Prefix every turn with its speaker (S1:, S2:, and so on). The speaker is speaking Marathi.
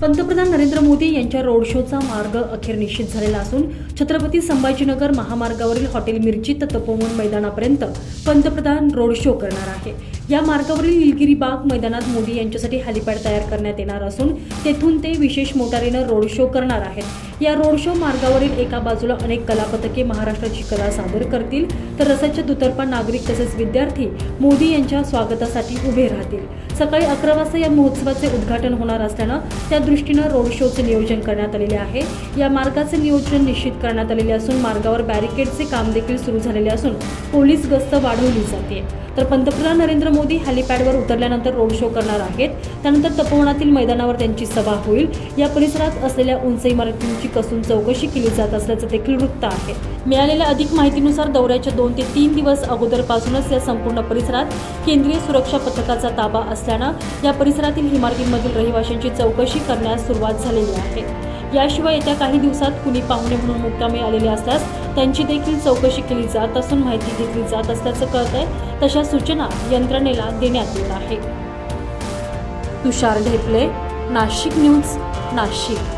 S1: पंतप्रधान नरेंद्र मोदी यांच्या रोड शोचा मार्ग अखेर निश्चित झालेला असून छत्रपती संभाजीनगर महामार्गावरील हॉटेल मिरची तर तपोवन मैदानापर्यंत पंतप्रधान रोड शो करणार आहे. या मार्गावरील निलगिरी बाग मैदानात मोदी यांच्यासाठी हेलिपॅड तयार करण्यात येणार असून तेथून ते विशेष मोटारीनं रोड शो करणार आहेत. या रोड शो मार्गावरील एका बाजूला अनेक कलापथके महाराष्ट्राची कला सादर करतील तर रसाच्या दुतर्फा नागरिक तसेच विद्यार्थी मोदी यांच्या स्वागतासाठी उभे राहतील. सकाळी अकरा वाजता या महोत्सवाचे उद्घाटन होणार असल्यानं त्या दृष्टीनं रोड शोचे नियोजन करण्यात आलेले आहे. या मार्गाचे नियोजन निश्चित करण्यात आलेले असून मार्गावर बॅरिकेडचे काम देखील सुरू झालेले असून पोलीस गस्त वाढवली जाते. तर पंतप्रधान नरेंद्र मोदी हेलिपॅडवर उतरल्यानंतर रोड शो करणार आहेत. त्यानंतर तपोवनातील मैदानावर त्यांची सभा होईल. या परिसरात असलेल्या उंच इमारतींची कसून चौकशी केली जात असल्याचं देखील वृत्त आहे. मिळालेल्या अधिक माहितीनुसार दौऱ्याच्या दोन ते तीन दिवस अगोदरपासूनच या संपूर्ण परिसरात केंद्रीय सुरक्षा पथकाचा ताबा असल्यानं या परिसरातील इमारतींमधील रहिवाशांची चौकशी करण्यास सुरुवात झालेली आहे. याशिवाय येत्या काही दिवसात कुणी पाहुणे म्हणून मुक्कामी आलेले असल्यास त्यांची देखील चौकशी केली जात असून माहिती घेतली जात असल्याचं कळत आहे तशा सूचना यंत्रणेला देण्यात येत आहे. तुषार ढेपले नाशिक न्यूज नाशिक.